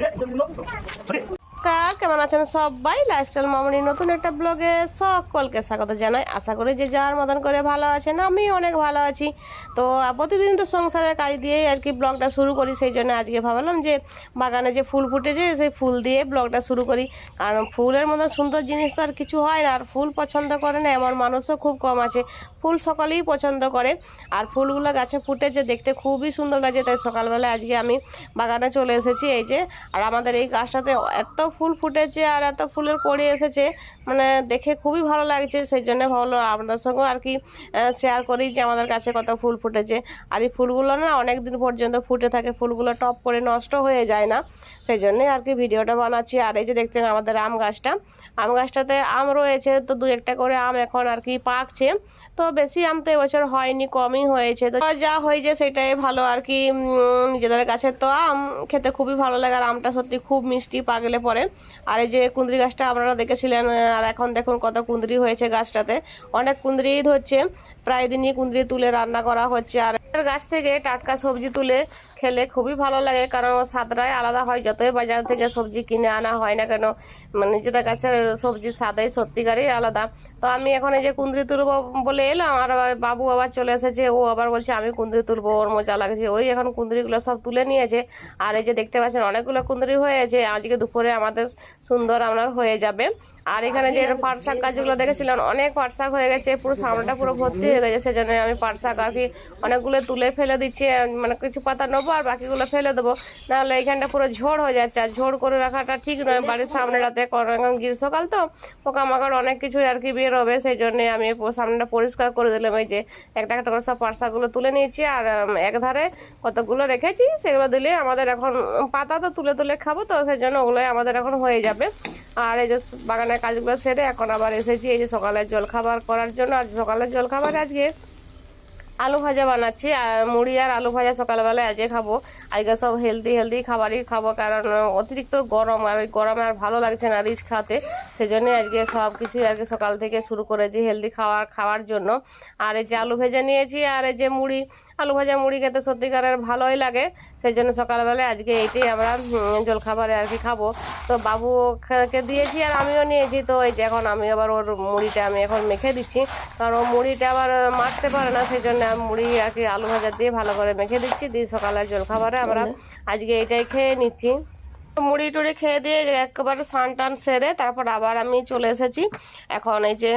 Hết đường. কেমন আছেন সবাই? লাইফস্টাইল মামনি নতুন একটা ব্লগে সকলকে স্বাগত জানাই। আশা করি যে যার মতন করে ভালো আছেন আমি অনেক ভালো আছি। তো প্রতিদিন তো সংসারের কাজ দিয়েই আর কি ব্লগটা শুরু করি, সেই জন্য আজকে ভাবলাম যে বাগানে যে ফুল ফুটেছে, সেই ফুল দিয়ে ব্লগটা শুরু করি। কারণ ফুলের মতো সুন্দর জিনিস তো আর কিছু হয় না, আর ফুল পছন্দ করে না, এমন মানুষও খুব কম আছে। ফুল সকলেই পছন্দ করে, আর ফুলগুলো গাছে ফুটেছে, দেখতে খুবই সুন্দর লাগে তাই সকালবেলা আজকে আমি বাগানে চলে এসেছি, এই যে, আর আমাদের এই গাছটাতে এত ফুল ফুটেছে আর এত ফুলের কড়ি এসেছে মানে দেখে খুবই ভালো লাগছে। সেই জন্য ভালো আপনাদের সঙ্গেও আর কি শেয়ার করি যে আমাদের কাছে কত ফুল ফুটেছে। আর এই ফুলগুলো না অনেক দিন পর্যন্ত ফুটে থাকে, ফুলগুলো টপ করে নষ্ট হয়ে যায় না। সেই জন্যই আর কি ভিডিওটা বানাচ্ছি। আর এই যে দেখতেন আমাদের আম গাছটা, আম গাছটাতে আম রয়েছে, তো দু একটা করে আম এখন আর কি পাকছে। তো বেশি আম তো এবছর হয়নি, কমই হয়েছে। তো যা হয়েছে সেটাই ভালো। আর কি নিজেদের গাছের তো আম, খেতে খুবই ভালো লাগে। আর আমটা সত্যি খুব মিষ্টি, পাগলে পরে আর এই যে কুঁদরি গাছটা আপনারা দেখেছিলেন, আর এখন দেখুন কত কুঁদরি হয়েছে গাছটাতে। অনেক কুঁদরি ধরছে, প্রায় দিনই কুঁদরি তুলে রান্না করা হচ্ছে। আর গাছ থেকে টাটকা সবজি তুলে খেলে খুবই ভালো লাগে, কারণ স্বাদটাই আলাদা হয়। যতই বাজার থেকে সবজি কিনে আনা হয় না কেন মানে নিজেদের কাছে সবজির স্বাদাই সত্যিকারই আলাদা। তো আমি এখন এই যে কুঁদরি তুলবো বলে এলাম, আর বাবু আবার চলে এসেছে, ও আবার বলছে, আমি কুঁদরি তুলবো, ওর মজা লাগছে। ওই এখন কুঁদরিগুলো সব তুলে নিয়েছে, আর এই যে দেখতে পাচ্ছেন অনেকগুলো কুঁদরি হয়েছে। আজকে দুপুরে আমাদের সুন্দর আপনার হয়ে যাবে। আর এখানে যে পাট শাক গাছগুলো দেখেছিলাম অনেক পাট শাক হয়ে গেছে, পুরো সামনেটা পুরো ভর্তি হয়ে গেছে, সেজন্য আমি পাট শাক আর কি অনেকগুলো তুলে ফেলে দিচ্ছি মানে কিছু পাতা নেব আর বাকিগুলো ফেলে দেবো। নাহলে এখানটা পুরো ঝোড় হয়ে যাচ্ছে। আর ঝোড় করে রাখাটা ঠিক নয়, বাড়ির সামনেটাতে কারণ এখন গ্রীষ্মকাল তো, পোকামাকড় অনেক কিছু আর কি বের হবে। সেই জন্যে আমি সামনেটা পরিষ্কার করে দিলাম। এই যে একটা একটা করে সব পাট শাকগুলো তুলে নিয়েছি আর একধারে কতগুলো রেখেছি সেগুলো দিলে আমাদের এখন পাতা তো তুলে তুলে খাব তো, সেই জন্য ওগুলোই আমাদের এখন হয়ে যাবে। আর এই যে বাগানের কাজগুলো সেরে এখন আবার এসেছি এই যে সকালের জলখাবার করার জন্য। আর সকালের জলখাবার আজকে আলু ভাজা বানাচ্ছি, আর মুড়ি আর আলু ভাজা সকালবেলায় আজকে খাব। আজকে সব হেলদি হেলদি খাবারই খাব, কারণ অতিরিক্ত গরম, আর ওই গরমে আর ভালো লাগছে না রিচ খাতে। সেই জন্য আজকে সব কিছুই আজকে সকাল থেকে শুরু করেছি হেলদি খাওয়ার খাওয়ার জন্য। আর এই যে আলু ভেজা নিয়েছি, আর এই যে মুড়ি আলু ভাজা মুড়ি খেতে সত্যিকারের ভালোই লাগে। সেই জন্য সকালবেলায় আজকে এইটাই আমরা জলখাবারে আর কি খাব। তো বাবুকে দিয়েছি আর আমিও নিয়েছি। তো এই যে এখন আমি আবার ওর মুড়িটা আমি এখন মেখে দিচ্ছি। কারণ ওর মুড়িটা আবার মারতে পারে না সেই জন্য আমি মুড়ি আর কি আলু ভাজা দিয়ে ভালো করে মেখে দিচ্ছি। দিয়ে সকালের জলখাবারে আমরা আজকে এইটাই খেয়ে নিচ্ছি। মুড়ি টুড়ি খেয়ে দিয়ে একেবারে স্নান টান সেরে তারপর আবার আমি চলে এসেছি। এখন এই যে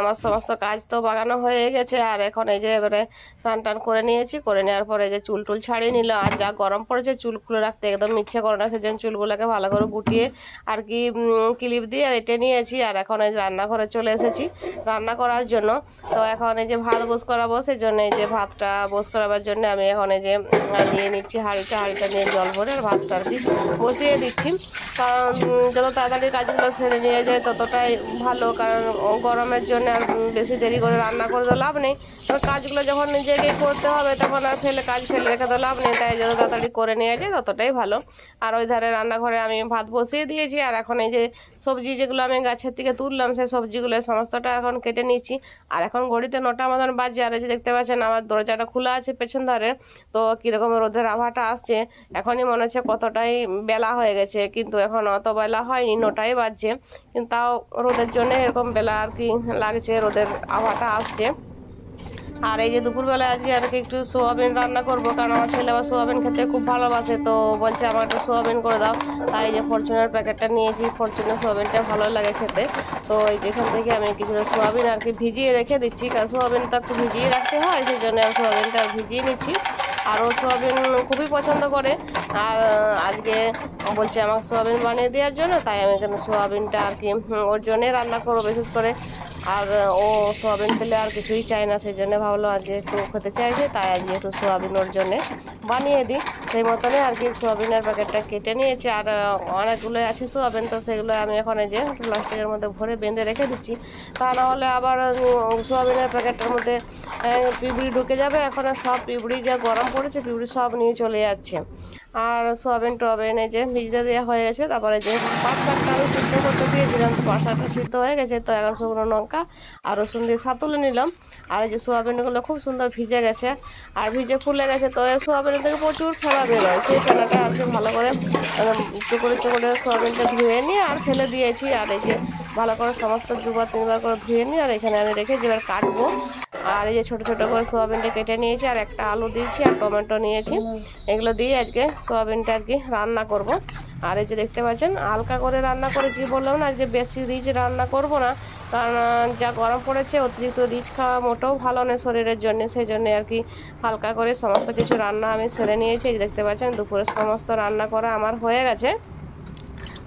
আমার সমস্ত কাজ তো বাগানো হয়ে গেছে, আর এখন এই যে এবারে স্নান টান করে নিয়েছি। করে নেওয়ার পরে যে চুল টুল ছাড়িয়ে নিল, আর যা গরম পড়েছে চুল খুলে রাখতে একদম ইচ্ছে করে না, সেজন্য চুলগুলোকে ভালো করে গুটিয়ে আর কি ক্লিপ দিয়ে রেটে নিয়েছি। আর এখন এই রান্নাঘরে চলে এসেছি। রান্না করার জন্য। তো এখন এই যে ভাত বোস করাবো সেই জন্য এই যে ভাতটা বোস করাবার জন্য আমি এখন এই যে নিয়ে নিচ্ছি হাঁড়িটা। হাঁড়িটা নিয়ে জল ভরে আর ভাতটা আর কি বসিয়ে দিচ্ছি। কারণ যত তাড়াতাড়ি কাজগুলো সেরে নিয়ে যায়, ততটাই ভালো। কারণ গরমের জন্য আর বেশি দেরি করে রান্না করে তো লাভ নেই। তো কাজগুলো যখন নিজেকে করতে হবে, তখন আর ফেলে, কাজ ফেলে রেখে তো লাভ নেই। তাই যত তাড়াতাড়ি করে নিয়ে যায়, ততটাই ভালো। আর ওই ধারে রান্নাঘরে আমি ভাত বসিয়ে দিয়েছি। আর এখন এই যে সবজি যেগুলো আমি গাছের থেকে তুললাম, সেই সবজিগুলো সমস্তটা এখন কেটে নিয়েছি। আর এখন ঘড়িতে নটা মতন বাজে, আর যে দেখতে পাচ্ছেন আমার দরজাটা খোলা আছে পেছন ধারে। তো কীরকম রোদের আভাটা আসছে, এখনই মনে হচ্ছে কতটাই বেলা হয়ে গেছে, কিন্তু এখন অত বেলা হয়নি, নটাই বাজছে। কিন্তু তাও রোদের জন্য এরকম বেলা আর কি লাগছে, রোদের আভাটা আসছে। আর এই যে দুপুরবেলা আজকে আর একটু সোয়াবিন রান্না করব, কারণ আমার ছেলে আবার সোয়াবিন খেতে খুব ভালোবাসে, তো বলছে আমার একটু সোয়াবিন করে দাও। তাই যে ফরচুনের প্যাকেটটা নিয়েছি, ফরচুনের সোয়াবিনটা ভালো লাগে খেতে। তো এই যেখান থেকে আমি কিছুটা সোয়াবিন আর কি ভিজিয়ে রেখে দিচ্ছি, কারণ সোয়াবিন তো একটু ভিজিয়ে রাখতে হয়, সেই জন্য আমি সোয়াবিনটা ভিজিয়ে নিচ্ছি। আর ও সোয়াবিন খুবই পছন্দ করে। আর আজকে বলছে আমাকে সোয়াবিন বানিয়ে দেওয়ার জন্য, তাই আমি এখানে সোয়াবিনটা আর কি ওর জন্যে রান্না করব, বিশেষ করে আর, ও সোয়াবিন পেলে আর কিছুই চায় না, সেই জন্য ভাবলো আজকে একটু খেতে চাইছে তাই আজকে একটু সোয়াবিন ওর জন্যে বানিয়ে দিই। সেই মতনে আর কি সোয়াবিনের প্যাকেটটা কেটে নিয়েছি, আর অনেকগুলো আছে সোয়াবিন, তো সেগুলো আমি এখন যে প্লাস্টিকের মধ্যে ভরে বেঁধে রেখে দিচ্ছি। তা না হলে আবার সোয়াবিনের প্যাকেটটার মধ্যে পিঁপড়ি ঢুকে যাবে, এখন সব পিঁপড়ি যা গরম পড়েছে পিঁপড়ি সব নিয়ে চলে যাচ্ছে। আর সোয়াবিন টোয়াবিন এই যে ভিজতে দেওয়া হয়ে গেছে, তারপরে যে পাঁচ শাকটা আমি সিদ্ধ করতে দিয়েছিলাম, তো পাঁচ সিদ্ধ হয়ে গেছে, তো এখন শুকনো লঙ্কা আর রসুন দিয়ে সাতুলে নিলাম। আর এই যে সোয়াবিনগুলো খুব সুন্দর ভিজে গেছে, আর ভিজে ফুলে গেছে, তো এই সোয়াবিনের থেকে প্রচুর ফেলা বেরোয় সেই ফেলাটা আর ভালো করে চুকরে চুকরে সোয়াবিনটা ধুয়ে নিয়ে আর ফেলে দিয়েছি, আর এই যে ভালো করে সমস্ত দুবার তিনবার করে ধুয়ে নিই আর এখানে আমি রেখে যেবার কাটবো। আর এই যে ছোটো ছোটো করে সোয়াবিনটা কেটে নিয়েছি আর একটা আলু দিয়েছি আর টমেটো নিয়েছি। এগুলো দিয়ে আজকে সোয়াবিনটা আর কি রান্না করব। আর এই যে দেখতে পাচ্ছেন, হালকা করে রান্না করে করেছি বললাম না যে বেশি রিচ রান্না করব না। কারণ যা গরম পড়েছে, অতিরিক্ত রিচ খাওয়া মোটেও ভালো নয় শরীরের জন্য। সেই জন্য আর কি হালকা করে সমস্ত কিছু রান্না আমি সেরে নিয়েছি। দেখতে পাচ্ছেন দুপুরে সমস্ত রান্না করা আমার হয়ে গেছে।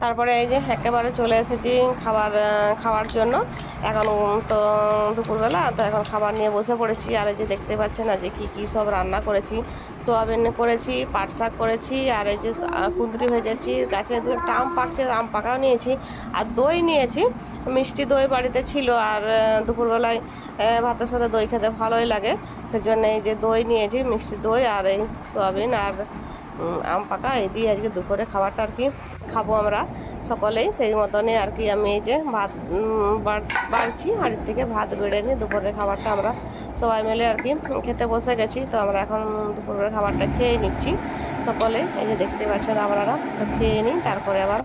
তারপরে এই যে একেবারে চলে এসেছি খাবার খাওয়ার জন্য। এখন তো দুপুরবেলা, তো এখন খাবার নিয়ে বসে পড়েছি। আর এই যে দেখতে পাচ্ছেন না যে কী কী সব রান্না করেছি। সোয়াবিন করেছি, পাট শাক করেছি, আর এই যে কুঁদরি ভেজেছি। গাছে দু একটা আম পাকছে, আম পাকাও নিয়েছি। আর দই নিয়েছি। মিষ্টি দই বাড়িতে ছিল, আর দুপুরবেলায় ভাতের সাথে দই খেতে ভালোই লাগে। সেজন্য এই যে দই নিয়েছি, মিষ্টি দই আর এই সোয়াবিন। আর আম পাকা, এই দিয়ে আজকে দুপুরে খাবারটা আর কি খাব আমরা সকলেই। সেই মতনই আর কি আমি এই যে ভাত বাড়- বাড়ছি, হাড়ির থেকে ভাত বেড়ে নিই দুপুরের খাবারটা আমরা সবাই মিলে আর কি খেতে বসে গেছি। তো আমরা এখন দুপুরের খাবারটা খেয়ে নিচ্ছি সকলে এই যে দেখতে পাচ্ছেন আপনারা, তো খেয়ে নিই, তারপরে আবার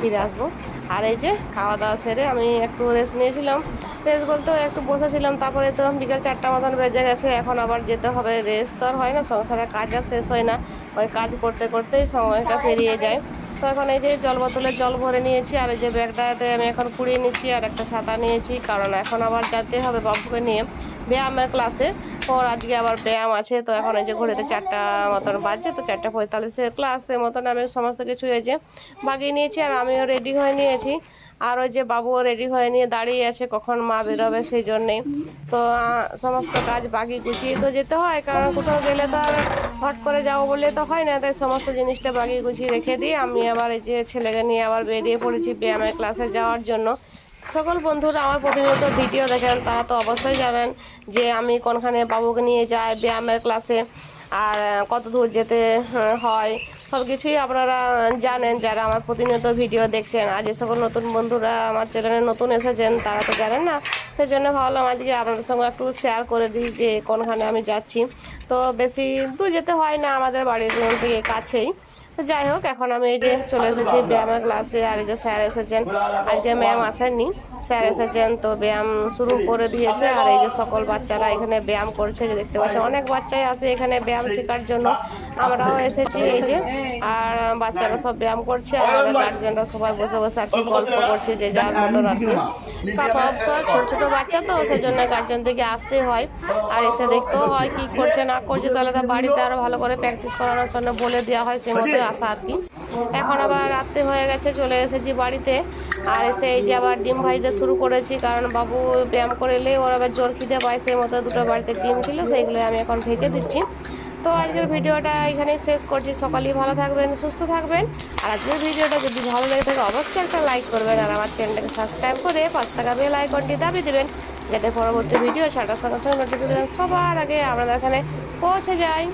ফিরে আসব। আর এই যে খাওয়া দাওয়া সেরে আমি একটু রেস্ট নিয়েছিলাম। রেস্ট বলতে একটু বসেছিলাম, তারপরে তো বিকাল চারটা মতন বেজে গেছে, এখন আবার যেতে হবে। রেস্ট তো আর হয় না, সংসারের কাজ আর শেষ হয় না। ওই কাজ করতে করতেই সময়টা পেরিয়ে যায়। তো এখন এই যে জল বোতলে জল ভরে নিয়েছি, আর এই যে ব্যাগটাতে আমি এখন কুড়িয়ে নিচ্ছি আর একটা ছাতা নিয়েছি, কারণ এখন আবার যেতে হবে বাবুকে নিয়ে ব্যায়ামের ক্লাসে। ওর আজকে আবার ব্যায়াম আছে, তো এখন এই যে ঘড়িতে চারটা মতন বাজছে, তো চারটা পঁয়তাল্লিশের ক্লাসের মতন আমি সমস্ত কিছু এই যে বাগিয়ে নিয়েছি, আর আমিও রেডি হয়ে নিয়েছি। আর ওই যে বাবুও রেডি হয়ে নিয়ে দাঁড়িয়ে আছে, কখন মা বেরোবে সেই জন্যেই তো সমস্ত কাজ বাকি গুছিয়ে তো যেতে হয়, কারণ কোথাও গেলে তো আর হট করে যাব বললে তো হয় না, তাই সমস্ত জিনিসটা বাকি গুছিয়ে রেখে দিই আমি আবার এই যে ছেলেকে নিয়ে আবার বেরিয়ে পড়েছি ব্যায়ামের ক্লাসে যাওয়ার জন্য। সকল বন্ধুরা আমার প্রতিনিয়ত ভিডিও দেখেন, তারা তো অবশ্যই জানেন যে আমি কোনখানে বাবুকে নিয়ে যাই ব্যায়ামের ক্লাসে, আর, কত দূর যেতে হয়। সব কিছুই আপনারা জানেন, যারা আমার প্রতিনিয়ত ভিডিও দেখছেন। আর যে সকল নতুন বন্ধুরা আমার চ্যানেলে নতুন এসেছেন, তারা তো জানেন না। সেজন্য ভাবলাম আজকে আপনাদের সঙ্গে একটু শেয়ার করে দিই যে কোনখানে আমি যাচ্ছি। তো বেশি দূর যেতে হয় না, আমাদের বাড়ির থেকে কাছেই। তো যাই হোক, এখন আমি এই যে চলে এসেছি ব্যায়ামের ক্লাসে আর এই যে স্যার এসেছেন। আজকে ম্যাম আসেননি। স্যার এসেছেন তো ব্যায়াম শুরু করে দিয়েছে। আর এই যে সকল বাচ্চারা এখানে ব্যায়াম করছে দেখতে পাচ্ছেন, অনেক বাচ্চাই আসে এখানে ব্যায়াম শেখার জন্য। আমরাও এসেছি এই যে, আর বাচ্চারা সব ব্যায়াম করছে, আর গার্জেনরা সবাই বসে বসে আর কি গল্প করছে, যে যার মতন আর কি। ছোট ছোট বাচ্চা তো সেই জন্য গার্জেন থেকে আসতে হয়। আর এসে দেখতেও হয় কি করছে, না করছে, তাহলে তার বাড়িতে আরও ভালো করে প্র্যাকটিস করানোর জন্য বলে দেওয়া হয় সেই মতো আসা আর কি। এখন আবার রাত্রে হয়ে গেছে, চলে এসেছি বাড়িতে। আর এসে এই যে আবার ডিম ভাজতে শুরু করেছি, কারণ বাবু ব্যায়াম করে এলে ওর আবার জোর খিদে পায়, সেই মতো দুটো বাড়িতে ডিম ছিল, সেইগুলো আমি এখন ভেজে দিচ্ছি। তো আজকের ভিডিওটা এখানেই শেষ করছি, সকালেই ভালো থাকবেন, সুস্থ থাকবেন। আর আজকের ভিডিওটা যদি ভালো লেগে থাকে, অবশ্যই একটা লাইক করবেন আর আমার চ্যানেলটাকে সাবস্ক্রাইব করে পাঁচ টাকা বেল আইকনটি দাবিয়ে দেবেন, যাতে পরবর্তী ভিডিও ছাড়ার সঙ্গে সঙ্গে নোটিফিকেশন সবার আগে আপনাদের এখানে পৌঁছে যায়।